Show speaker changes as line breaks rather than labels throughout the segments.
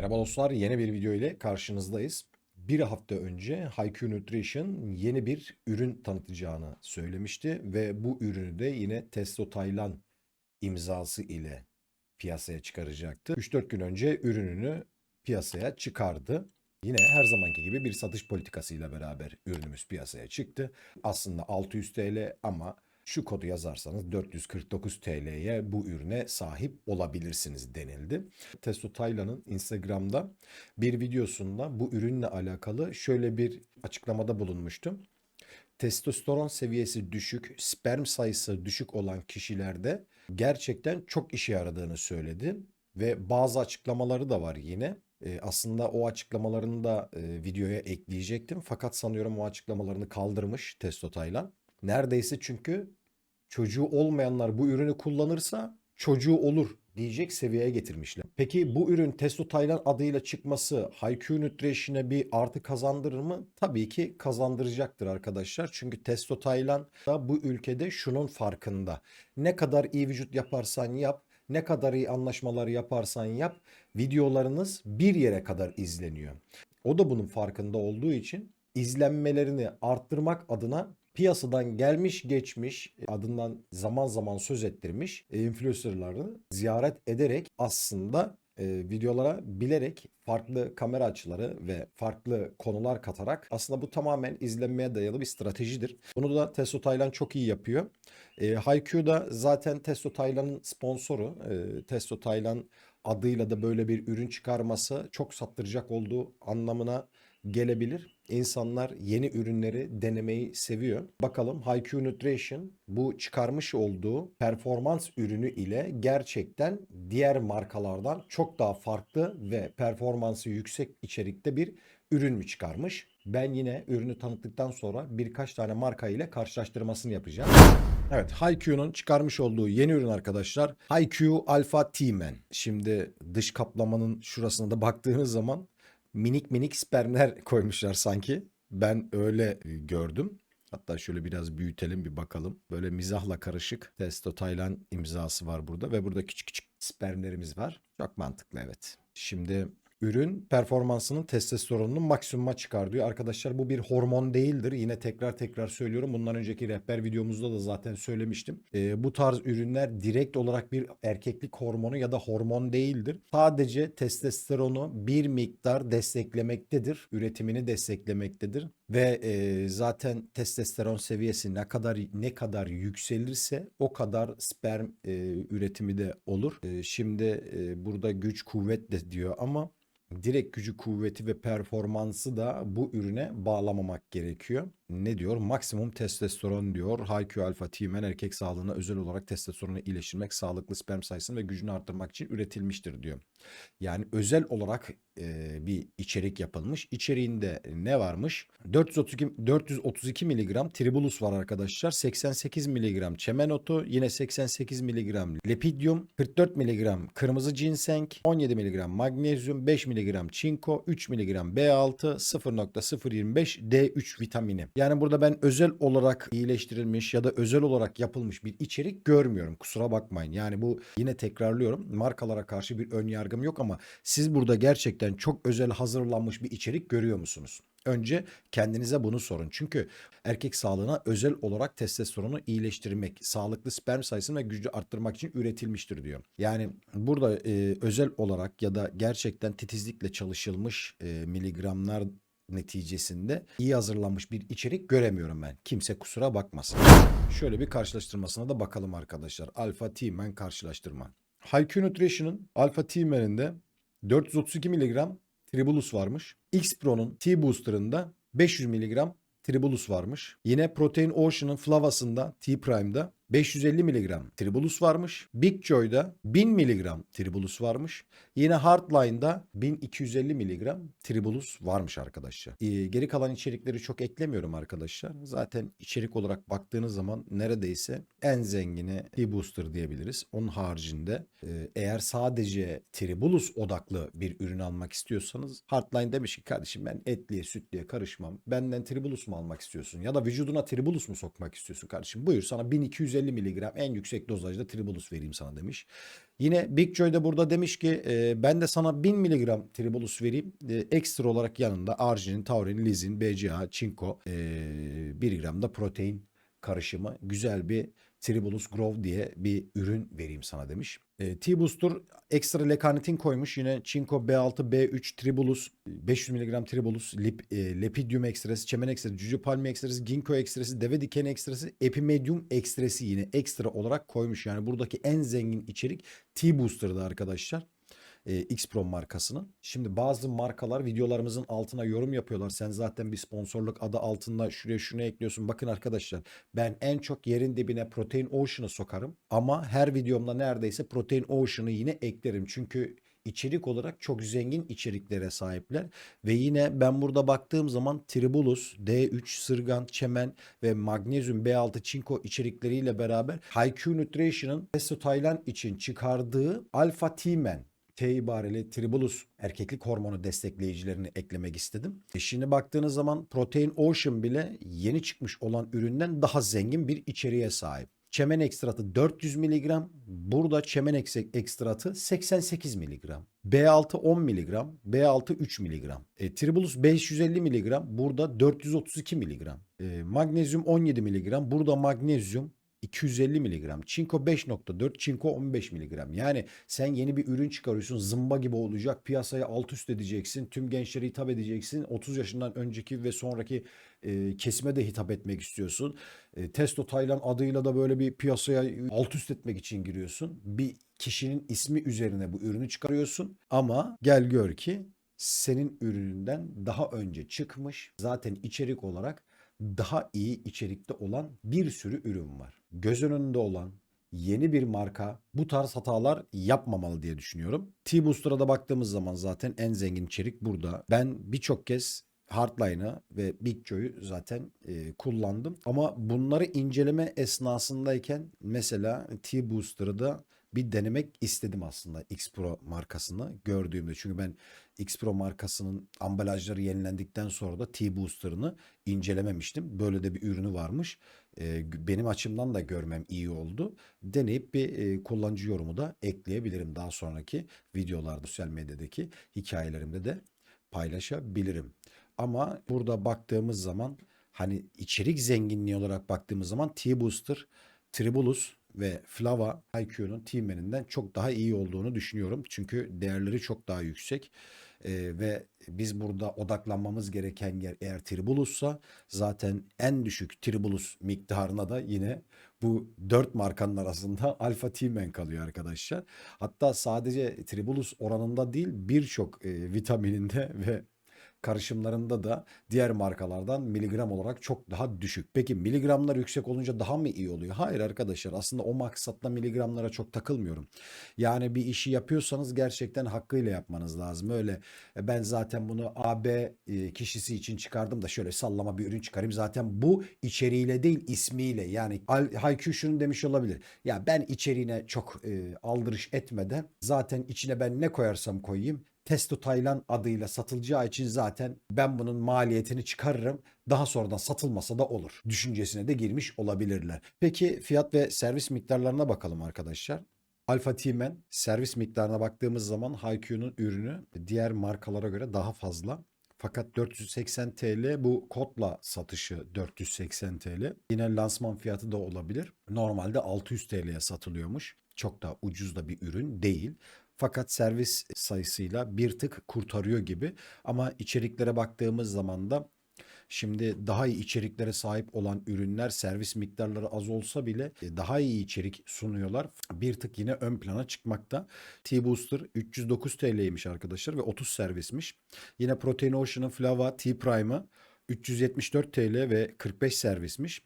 Merhaba dostlar, yeni bir video ile karşınızdayız. Bir hafta önce HiQ Nutrition yeni bir ürün tanıtacağını söylemişti ve bu ürünü de yine Testo Taylan imzası ile piyasaya çıkaracaktı. 3-4 gün önce ürününü piyasaya çıkardı. Yine her zamanki gibi bir satış politikasıyla beraber ürünümüz piyasaya çıktı. Aslında 600 TL ama şu kodu yazarsanız 449 TL'ye bu ürüne sahip olabilirsiniz denildi. Testo Taylan'ın Instagram'da bir videosunda bu ürünle alakalı şöyle bir açıklamada bulunmuştum. Testosteron seviyesi düşük, sperm sayısı düşük olan kişilerde gerçekten çok işe yaradığını söyledi ve bazı açıklamaları da var yine. Ee, aslında o açıklamalarını da e, videoya ekleyecektim fakat sanıyorum o açıklamalarını kaldırmış Testo Taylan. Neredeyse çünkü çocuğu olmayanlar bu ürünü kullanırsa çocuğu olur diyecek seviyeye getirmişler. Peki bu ürün Testo Taylan adıyla çıkması HiQ Nutrition'e bir artı kazandırır mı? Tabii ki kazandıracaktır arkadaşlar. Çünkü Testo Taylan da bu ülkede şunun farkında. Ne kadar iyi vücut yaparsan yap, ne kadar iyi anlaşmalar yaparsan yap, videolarınız bir yere kadar izleniyor. O da bunun farkında olduğu için izlenmelerini arttırmak adına piyasadan gelmiş geçmiş adından zaman zaman söz ettirmiş e, influencerları ziyaret ederek aslında e, videolara bilerek farklı kamera açıları ve farklı konular katarak aslında bu tamamen izlenmeye dayalı bir stratejidir. Bunu da Testo Taylan çok iyi yapıyor. E, HiQ da zaten Testo Taylan'ın sponsoru. E, Testo Taylan adıyla da böyle bir ürün çıkarması çok sattıracak olduğu anlamına gelebilir. İnsanlar yeni ürünleri denemeyi seviyor. Bakalım HiQ Nutrition bu çıkarmış olduğu performans ürünü ile gerçekten diğer markalardan çok daha farklı ve performansı yüksek içerikte bir ürün mü çıkarmış? Ben yine ürünü tanıttıktan sonra birkaç tane marka ile karşılaştırmasını yapacağım. Evet, HiQ'nun çıkarmış olduğu yeni ürün arkadaşlar. HiQ Alpha T-Man. Şimdi dış kaplamanın şurasına da baktığınız zaman minik minik spermler koymuşlar sanki. Ben öyle e, gördüm. Hatta şöyle biraz büyütelim bir bakalım. Böyle mizahla karışık Testo Taylan imzası var burada ve burada küçük küçük spermlerimiz var. Çok mantıklı evet. Şimdi ürün performansının testosteronunu maksimuma çıkar diyor. Arkadaşlar bu bir hormon değildir. Yine tekrar tekrar söylüyorum. Bundan önceki rehber videomuzda da zaten söylemiştim. Ee, bu tarz ürünler direkt olarak bir erkeklik hormonu ya da hormon değildir. Sadece testosteronu bir miktar desteklemektedir. Üretimini desteklemektedir. Ve e, zaten testosteron seviyesi ne kadar ne kadar yükselirse o kadar sperm e, üretimi de olur. E, şimdi e, burada güç kuvvet de diyor ama direkt gücü, kuvveti ve performansı da bu ürüne bağlamamak gerekiyor. Ne diyor? Maksimum testosteron diyor. HiQ Alpha Team'en erkek sağlığına özel olarak testosteronu iyileştirmek, sağlıklı sperm sayısını ve gücünü arttırmak için üretilmiştir diyor. Yani özel olarak e, bir içerik yapılmış. İçeriğinde ne varmış? 432, 432 miligram tribulus var arkadaşlar. 88 miligram çemen otu, yine 88 miligram lepidium, 44 miligram kırmızı ginseng, 17 miligram magnezyum, 5 miligram çinko, 3 miligram B6, 0.025 D3 vitamini. Yani burada ben özel olarak iyileştirilmiş ya da özel olarak yapılmış bir içerik görmüyorum. Kusura bakmayın. Yani bu yine tekrarlıyorum. Markalara karşı bir ön yargım yok ama siz burada gerçekten çok özel hazırlanmış bir içerik görüyor musunuz? Önce kendinize bunu sorun. Çünkü erkek sağlığına özel olarak testosteronu iyileştirmek, sağlıklı sperm sayısını ve gücü arttırmak için üretilmiştir diyor. Yani burada e, özel olarak ya da gerçekten titizlikle çalışılmış e, miligramlar neticesinde iyi hazırlanmış bir içerik göremiyorum ben. Kimse kusura bakmasın. Şöyle bir karşılaştırmasına da bakalım arkadaşlar. Alpha T-Man karşılaştırma. HiQ Nutrition'ın Alpha T-Man'inde 432 mg tribulus varmış. X-Pro'nun T-Booster'ında 500 mg tribulus varmış. Yine Protein Ocean'ın Flava'sında T-Prime'da 550 mg tribulus varmış. Big Joy'da 1000 mg tribulus varmış. Yine Hardline'da 1250 mg tribulus varmış arkadaşlar. Ee, geri kalan içerikleri çok eklemiyorum arkadaşlar. Zaten içerik olarak baktığınız zaman neredeyse en zengini T-Booster diyebiliriz. Onun haricinde e, eğer sadece tribulus odaklı bir ürün almak istiyorsanız Hardline demiş ki kardeşim ben etliye sütliye karışmam. Benden tribulus mu almak istiyorsun? Ya da vücuduna tribulus mu sokmak istiyorsun kardeşim? Buyur sana 1250 350 miligram en yüksek dozajda Tribulus vereyim sana demiş. Yine Big Joy da burada demiş ki e, ben de sana 1000 miligram Tribulus vereyim. E, ekstra olarak yanında arginin, taurin, lizin, BCA, çinko, e, 1 gram da protein karışımı güzel bir Tribulus Grove diye bir ürün vereyim sana demiş. E, T-Booster ekstra lekanitin koymuş. Yine Çinko B6, B3, Tribulus, 500 mg Tribulus, lip, e, Lepidium ekstresi, çemen ekstresi, cüce palmi ekstresi, ginkgo ekstresi, deve dikeni ekstresi, epimedium ekstresi yine ekstra olarak koymuş. Yani buradaki en zengin içerik T-Booster'da arkadaşlar e, X Pro markasının. Şimdi bazı markalar videolarımızın altına yorum yapıyorlar. Sen zaten bir sponsorluk adı altında şuraya şunu ekliyorsun. Bakın arkadaşlar ben en çok yerin dibine Protein Ocean'ı sokarım. Ama her videomda neredeyse Protein Ocean'ı yine eklerim. Çünkü içerik olarak çok zengin içeriklere sahipler. Ve yine ben burada baktığım zaman Tribulus, D3, Sırgan, Çemen ve Magnezyum B6 Çinko içerikleriyle beraber HiQ Nutrition'ın Tesotaylan için çıkardığı Alpha Timen T ibareli Tribulus erkeklik hormonu destekleyicilerini eklemek istedim. E şimdi baktığınız zaman Protein Ocean bile yeni çıkmış olan üründen daha zengin bir içeriğe sahip. Çemen ekstratı 400 mg. Burada çemen eks- ekstratı 88 mg. B6 10 mg. B6 3 mg. E, Tribulus 550 mg. Burada 432 mg. E, magnezyum 17 mg. Burada magnezyum 250 mg. Çinko 5.4, çinko 15 mg. Yani sen yeni bir ürün çıkarıyorsun. Zımba gibi olacak. Piyasayı alt üst edeceksin. Tüm gençlere hitap edeceksin. 30 yaşından önceki ve sonraki e, kesime de hitap etmek istiyorsun. E, Testo Taylan adıyla da böyle bir piyasaya alt üst etmek için giriyorsun. Bir kişinin ismi üzerine bu ürünü çıkarıyorsun. Ama gel gör ki senin ürününden daha önce çıkmış. Zaten içerik olarak daha iyi içerikte olan bir sürü ürün var. Göz önünde olan yeni bir marka bu tarz hatalar yapmamalı diye düşünüyorum. T-Booster'a da baktığımız zaman zaten en zengin içerik burada. Ben birçok kez Hardline'ı ve Big Joy'u zaten e, kullandım. Ama bunları inceleme esnasındayken mesela T-Booster'ı da bir denemek istedim aslında X Pro markasını gördüğümde. Çünkü ben X Pro markasının ambalajları yenilendikten sonra da T-Booster'ını incelememiştim. Böyle de bir ürünü varmış. E, benim açımdan da görmem iyi oldu. Deneyip bir e, kullanıcı yorumu da ekleyebilirim daha sonraki videolarda sosyal medyadaki hikayelerimde de paylaşabilirim. Ama burada baktığımız zaman hani içerik zenginliği olarak baktığımız zaman T-Booster, Tribulus ve Flava IQ'nun T-Man'inden çok daha iyi olduğunu düşünüyorum. Çünkü değerleri çok daha yüksek. Ee, ve biz burada odaklanmamız gereken yer eğer Tribulus'sa zaten en düşük Tribulus miktarına da yine bu dört markanın arasında Alpha T-Man kalıyor arkadaşlar. Hatta sadece Tribulus oranında değil birçok e, vitamininde ve karışımlarında da diğer markalardan miligram olarak çok daha düşük. Peki miligramlar yüksek olunca daha mı iyi oluyor? Hayır arkadaşlar aslında o maksatla miligramlara çok takılmıyorum. Yani bir işi yapıyorsanız gerçekten hakkıyla yapmanız lazım. Öyle "E, ben zaten bunu AB e, kişisi için çıkardım da şöyle sallama bir ürün çıkarayım. Zaten bu içeriğiyle değil ismiyle yani HiQ şunu demiş olabilir. Ya ben içeriğine çok e, aldırış etmeden zaten içine ben ne koyarsam koyayım Testo Taylan adıyla satılacağı için zaten ben bunun maliyetini çıkarırım. Daha sonradan satılmasa da olur. Düşüncesine de girmiş olabilirler. Peki fiyat ve servis miktarlarına bakalım arkadaşlar. Alpha T-Man servis miktarına baktığımız zaman HiQ'nun ürünü diğer markalara göre daha fazla. Fakat 480 TL bu kodla satışı 480 TL. Yine lansman fiyatı da olabilir. Normalde 600 TL'ye satılıyormuş. Çok da ucuz da bir ürün değil. Fakat servis sayısıyla bir tık kurtarıyor gibi. Ama içeriklere baktığımız zaman da Şimdi daha iyi içeriklere sahip olan ürünler servis miktarları az olsa bile e, daha iyi içerik sunuyorlar. Bir tık yine ön plana çıkmakta. T-Booster 309 TL'ymiş arkadaşlar ve 30 servismiş. Yine Protein Ocean'ın Flava T-Prime'ı 374 TL ve 45 servismiş.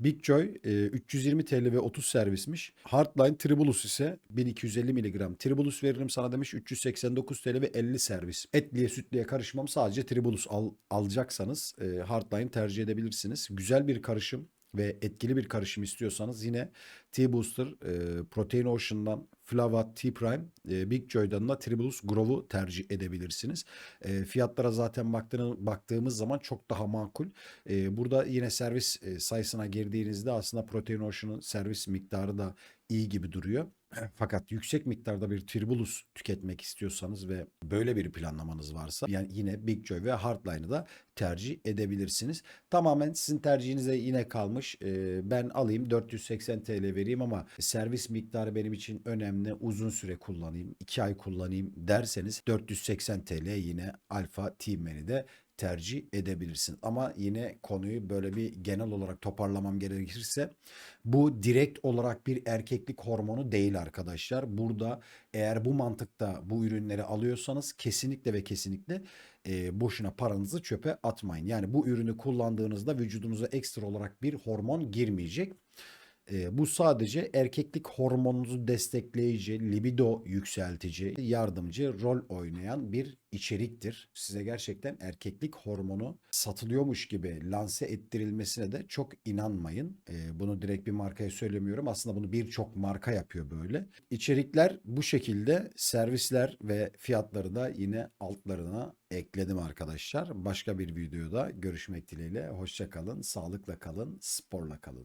Big Joy e, 320 TL ve 30 servismiş. Hardline Tribulus ise 1250 mg. Tribulus veririm sana demiş 389 TL ve 50 servis. Etliye sütliye karışmam sadece Tribulus al, alacaksanız e, Hardline tercih edebilirsiniz. Güzel bir karışım. Ve etkili bir karışım istiyorsanız yine T-Booster, e, Protein Ocean'dan Flava T-Prime, e, Big Joy'dan da Tribulus Grove'u tercih edebilirsiniz. E, fiyatlara zaten baktığını, baktığımız zaman çok daha makul. E, burada yine servis e, sayısına girdiğinizde aslında Protein Ocean'ın servis miktarı da iyi gibi duruyor. Fakat yüksek miktarda bir Tribulus tüketmek istiyorsanız ve böyle bir planlamanız varsa yani yine Big Joy ve Hardline'ı da tercih edebilirsiniz. Tamamen sizin tercihinize yine kalmış. Ee, ben alayım 480 TL vereyim ama servis miktarı benim için önemli. Uzun süre kullanayım, 2 ay kullanayım derseniz 480 TL yine Alpha Teamman'i de tercih edebilirsin. Ama yine konuyu böyle bir genel olarak toparlamam gerekirse bu direkt olarak bir erkeklik hormonu değil arkadaşlar. Burada eğer bu mantıkta bu ürünleri alıyorsanız kesinlikle ve kesinlikle e, boşuna paranızı çöpe atmayın. Yani bu ürünü kullandığınızda vücudunuza ekstra olarak bir hormon girmeyecek. E, bu sadece erkeklik hormonunuzu destekleyici, libido yükseltici, yardımcı rol oynayan bir içeriktir. Size gerçekten erkeklik hormonu satılıyormuş gibi lanse ettirilmesine de çok inanmayın. E, bunu direkt bir markaya söylemiyorum. Aslında bunu birçok marka yapıyor böyle. İçerikler bu şekilde servisler ve fiyatları da yine altlarına ekledim arkadaşlar. Başka bir videoda görüşmek dileğiyle. Hoşça kalın, sağlıkla kalın, sporla kalın.